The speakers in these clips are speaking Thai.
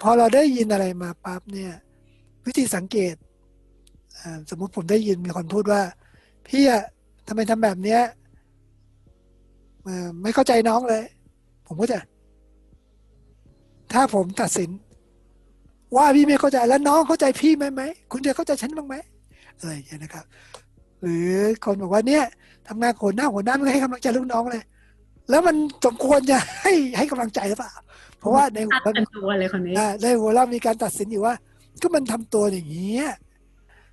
พอเราได้ยินอะไรมาปั๊บเนี่ย วิธีสังเกตสมมุติผมได้ยินมีคนพูดว่า พี่อะทำไมทำแบบเนี้ยไม่เข้าใจน้องเลย ผมก็จะ ถ้าผมตัดสิน ว่าพี่ไม่เข้าใจแล้วน้องเข้าใจพี่ไหมไหมคุณจะเข้าใจฉันบ้างไหมอะไรอย่างเงี้นะครับ หรือคนบอกว่าเนี่ยทำงานโหดหน้าโหดหน้าไม่ให้กำลังใจลูกน้องเลย แล้วมันสมควรจะให้ให้กำลังใจหรือเปล่า เพราะว่าในหัตัวดเป็นตัวเลยคนนี้อ่าในหัวเรามีการตัดสินอยู่ว่า ก็มันทำตัวอย่างนี้ย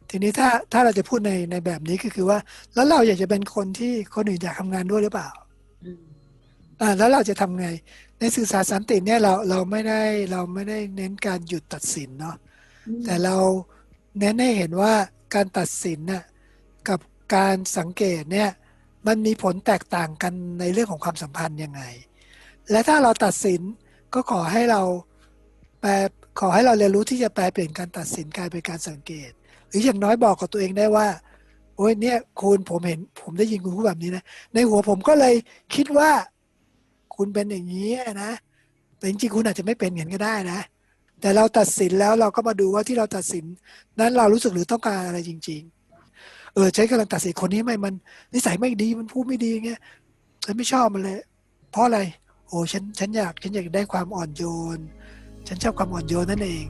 ทีนี้ถ้าถ้าเราจะพูดในในแบบนี้ก็คือว่า แล้วเราอยากจะเป็นคนที่คนอื่นอยากทำงานด้วยหรือเปล่าอืมอ่าแล้วเราจะทำไง ในสื่อสารสันติเนี่ยเราเราไม่ได้เราไม่ได้เน้นการหยุดตัดสินเนาะแต่เราเน้นให้เห็นว่าการตัดสินน่ะกับการสังเกตเนี่ย มันมีผลแตกต่างกันในเรื่องของความสัมพันธ์ยังไง และถ้าเราตัดสินก็ขอให้เราแปลขอให้เราเรียนรู้ที่จะแปลเปลี่ยนการตัดสินกลายเป็นการสังเกต หรืออย่างน้อยบอกกับตัวเองได้ว่า โอ้ยเนี่ยคุณผมเห็น ผมได้ยินคุณพูดแบบนี้นะ ในหัวผมก็เลยคิดว่า คุณเป็นอย่างนี้นะ แต่จริงๆคุณอาจจะไม่เป็นอย่างนั้นก็ได้นะ แต่เราตัดสินแล้วเราก็มาดูว่าที่เราตัดสิน นั้นเรารู้สึกหรือต้องการอะไรจริง ๆ เออใช้กำลังตัดสินคนนี้ไม่มัน นิสัยไม่ดีมันพูดไม่ดีเงี้ยฉันไม่ชอบมันเลย เพราะอะไร โอ้ฉันฉันอยากฉันอยากได้ความอ่อนโยน ฉันชอบความอ่อนโยนนั่นเอง